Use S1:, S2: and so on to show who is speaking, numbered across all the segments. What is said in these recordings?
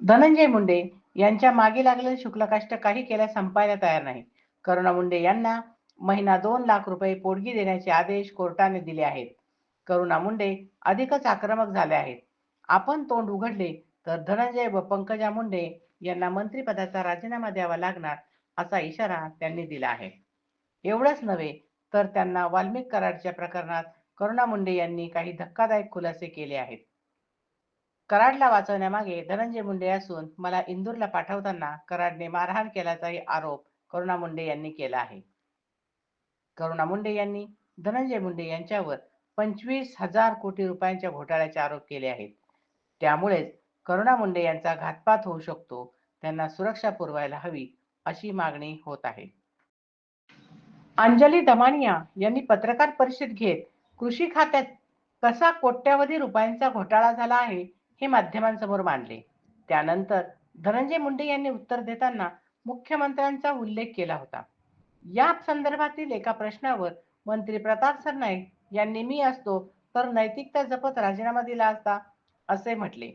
S1: धनंजय मुंडे यांच्या मागे लागलेले शुक्लकाष्ट काही केल्या संपायला तयार नाही. करुणा मुंडे यांना महिना दोन लाख रुपये पोटगी देण्याचे आदेश कोर्टाने दिले आहेत. करुणा मुंडे अधिकच आक्रमक झाले आहेत. आपण तोंड उघडले तर धनंजय व पंकजा मुंडे यांना मंत्रिपदाचा राजीनामा द्यावा लागणार असा इशारा त्यांनी दिला आहे. एवढंच नव्हे तर त्यांना वाल्मिक कराडच्या प्रकरणात करुणा मुंडे यांनी काही धक्कादायक खुलासे केले आहेत. कराडला वाचवण्यामागे धनंजय मुंडे असून मला इंदूरला पाठवताना कराडने मारहाण केल्याचाही आरोप करुणा मुंडे यांनी केला आहे. करुणा मुंडे यांनी धनंजय मुंडे यांच्यावर पंचवीस हजार कोटी रुपयांच्या घोटाळ्याचे आरोप केले आहेत. त्यामुळेच करुणा मुंडे यांचा घातपात होऊ शकतो त्यांना सुरक्षा पुरवायला हवी अशी मागणी होत आहे. अंजली दमानिया यांनी पत्रकार परिषद घेत कृषी खात्यात कसा कोट्यावधी रुपयांचा घोटाळा झाला आहे हे माध्यमांसमोर मांडले. त्यानंतर धनंजय मुंडे यांनी उत्तर देताना मुख्यमंत्र्यांचा उल्लेख केला होता. या संदर्भातील एका प्रश्नावर मंत्री प्रताप सरनाईक यांनी मी असतो तर नैतिकता जपत राजीनामा दिला असता असे म्हटले.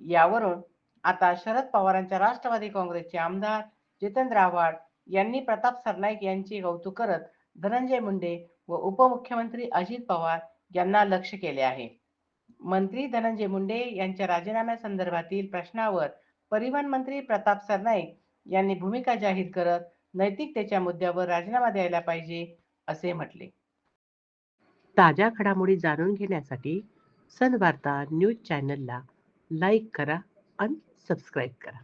S1: यावरून आता शरद पवारांच्या राष्ट्रवादी काँग्रेसचे आमदार जितेंद्र आव्हाड यांनी प्रताप सरनाईक यांचे कौतुक करत धनंजय मुंडे व उपमुख्यमंत्री अजित पवार यांना लक्ष केले आहे. मंत्री धनंजय मुंडे यांच्या राजीनाम्या संदर्भातील प्रश्नावर परिवहन मंत्री प्रताप सरनाईक यांनी भूमिका जाहीर करत नैतिकतेच्या मुद्द्यावर राजीनामा द्यायला पाहिजे असे म्हटले. ताज्या घडामोडी जाणून घेण्यासाठी सनवार्ता न्यूज चॅनलला लाईक करा आणि सबस्क्राईब करा.